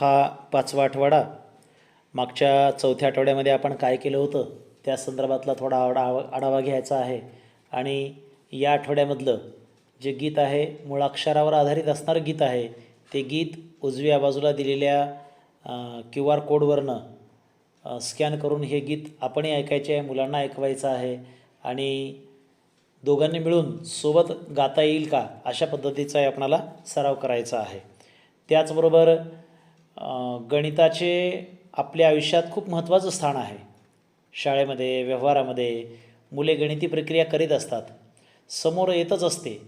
हा पाचवा आठवडा. मागच्या चौथ्या आठवड्यामध्ये आपण काय केलं होतं? त्या संदर्भातला थोडा आढावा आढावा घ्यायचा आहे. आणि या आठवड्यामधलं जे गीत आहे मुळाक्षरावर आधारित असणारं गीत आहे ते गीत उजव्या बाजूला दिलेल्या क्यू आर कोडवरनं स्कॅन करून हे गीत आपणही ऐकायचे आहे मुलांना ऐकवायचं आहे. आणि दोघांनी मिळून सोबत गाता येईल का अशा पद्धतीचाही आपणाला सराव करायचा आहे. त्याचबरोबर गणिताचे आपल्या आयुष्यात खूप महत्त्वाचं स्थान आहे. शाळेमध्ये व्यवहारामध्ये मुले गणिती प्रक्रिया करीत असतात. समोर येतच असते.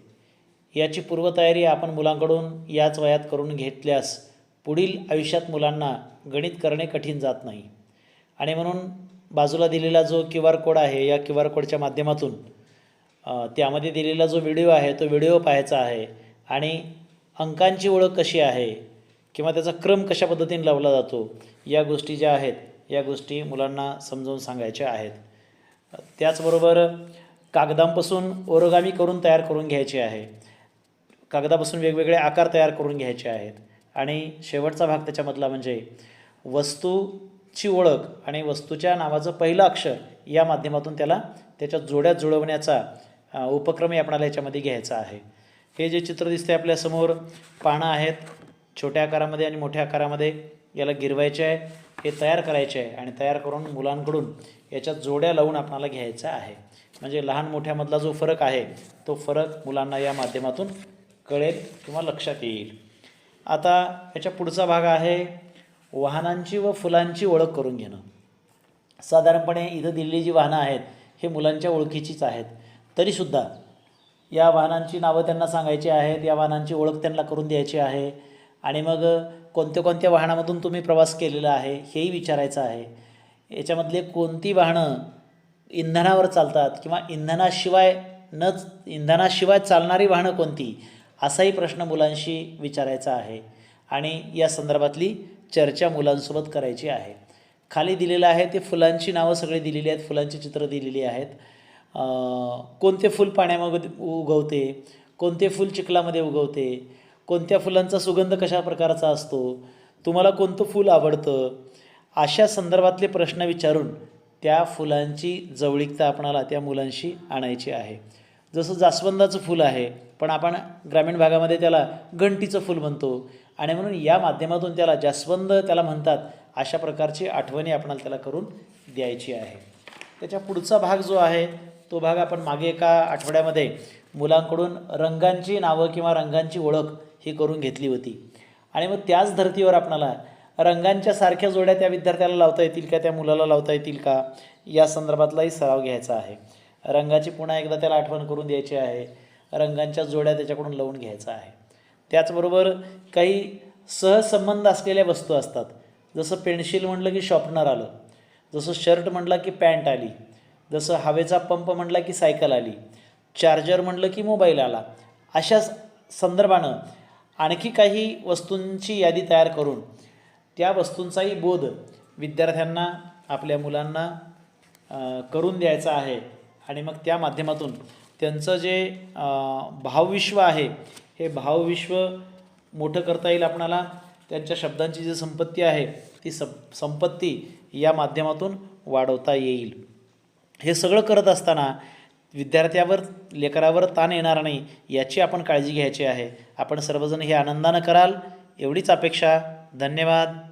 याची पूर्वतयारी आपण मुलांकडून याच वयात करून घेतल्यास पुढील आयुष्यात मुलांना गणित करणे कठीण जात नाही. आणि म्हणून बाजूला दिलेला जो क्यू आर कोड आहे या क्यू आर कोडच्या माध्यमातून त्यामध्ये दिलेला जो व्हिडिओ आहे तो व्हिडिओ पाहायचा आहे. आणि अंकांची ओळख कशी आहे किंवा त्याचा क्रम कशा पद्धतीने लावला जातो या गोष्टी ज्या आहेत या गोष्टी मुलांना समजावून सांगायच्या आहेत. त्याचबरोबर कागदांपासून ओरोगामी करून तयार करून घ्यायचे आहे. कागदापासून वेगवेगळे आकार तयार करून घ्यायचे आहेत. आणि शेवटचा भाग त्याच्यामधला म्हणजे वस्तूची ओळख आणि वस्तूच्या नावाचं पहिलं अक्षर या माध्यमातून त्याला त्याच्या जोड्यात जुळवण्याचा उपक्रमही आपणाला याच्यामध्ये घ्यायचा आहे. हे जे चित्र दिसते आपल्यासमोर पानं आहेत छोट्या आकारामध्ये आणि मोठ्या आकारामध्ये याला गिरवायचे आहे हे तयार करायचे आहे आणि तयार करून मुलांकडून याच्यात जोड्या लावून आपणाला घ्यायचा आहे. म्हणजे लहान मोठ्यामधला जो फरक आहे तो फरक मुलांना या माध्यमातून कळेल किंवा लक्षात येईल. आता याच्या पुढचा भाग आहे वाहनांची व फुलांची ओळख करून घेणं. साधारणपणे इथं दिलेली जी वाहनं आहेत हे मुलांच्या ओळखीचीच आहेत. तरीसुद्धा या वाहनांची नावं त्यांना सांगायची आहेत या वाहनांची ओळख त्यांना करून द्यायची आहे. आणि मग कोणत्या कोणत्या वाहनामधून तुम्ही प्रवास केलेला आहे हेही विचारायचं आहे. याच्यामधले कोणती वाहनं इंधनावर चालतात किंवा इंधनाशिवाय न इंधनाशिवाय चालणारी वाहनं कोणती असाही प्रश्न मुलांशी विचारायचा आहे. आणि या संदर्भातली चर्चा मुलांसोबत करायची आहे. खाली दिलेलं आहे ते फुलांची नावं सगळी दिलेली आहेत फुलांची चित्रं दिलेली आहेत. कोणते फूल पाण्यामध्ये उगवते कोणते फूल चिखलामध्ये उगवते कोणत्या फुलांचा सुगंध कशा प्रकारचा असतो तुम्हाला कोणतं फूल आवडतं अशा संदर्भातले प्रश्न विचारून त्या फुलांची जवळीकता आपणाला त्या मुलांशी आणायची आहे. जसं जास्वंदाचं फूल आहे पण आपण ग्रामीण भागामध्ये त्याला घंटीचं फूल म्हणतो आणि म्हणून या माध्यमातून त्याला जास्वंद त्याला म्हणतात अशा प्रकारची आठवणी आपणाला त्याला करून द्यायची आहे. त्याच्या पुढचा भाग जो आहे तो भाग आपण मागे एका आठवड्यामध्ये मुलांकडून रंगांची नावं किंवा रंगांची ओळख ही करून घेतली होती. आणि मग त्याच धर्तीवर आपणाला रंगांच्या सारख्या जोड्या त्या विद्यार्थ्याला लावता येतील का त्या मुलाला लावता येतील का या संदर्भातलाही सराव घ्यायचा आहे. रंगाची पुन्हा एकदा त्याला आठवण करून द्यायची आहे. रंगांच्या जोड्या त्याच्याकडून लावून घ्यायचा आहे. त्याचबरोबर काही सहसंबंध असलेल्या वस्तू असतात. जसं पेन्सिल म्हटलं की शॉपनर आलं. जसं शर्ट म्हटलं की पॅन्ट आली. जसं हवेचा पंप म्हटला की सायकल आली. चार्जर म्हटलं की मोबाईल आला. अशा संदर्भानं आणखी काही वस्तूंची यादी तयार करून त्या वस्तूंचाही बोध विद्यार्थ्यांना आपल्या मुलांना करून द्यायचा आहे. आणि मग त्या माध्यमातून त्यांचं जे भावविश्व आहे हे भावविश्व मोठं करता येईल आपणाला. त्यांच्या शब्दांची जी संपत्ती आहे ती सं संपत्ती या माध्यमातून वाढवता येईल. हे सगळं करत असताना विद्यार्थ्यावर लेकरावर ताण येणार नाही याची आपण काळजी घ्यायची आहे. आपण सर्वजण हे आनंदानं कराल. एवढीच अपेक्षा. धन्यवाद.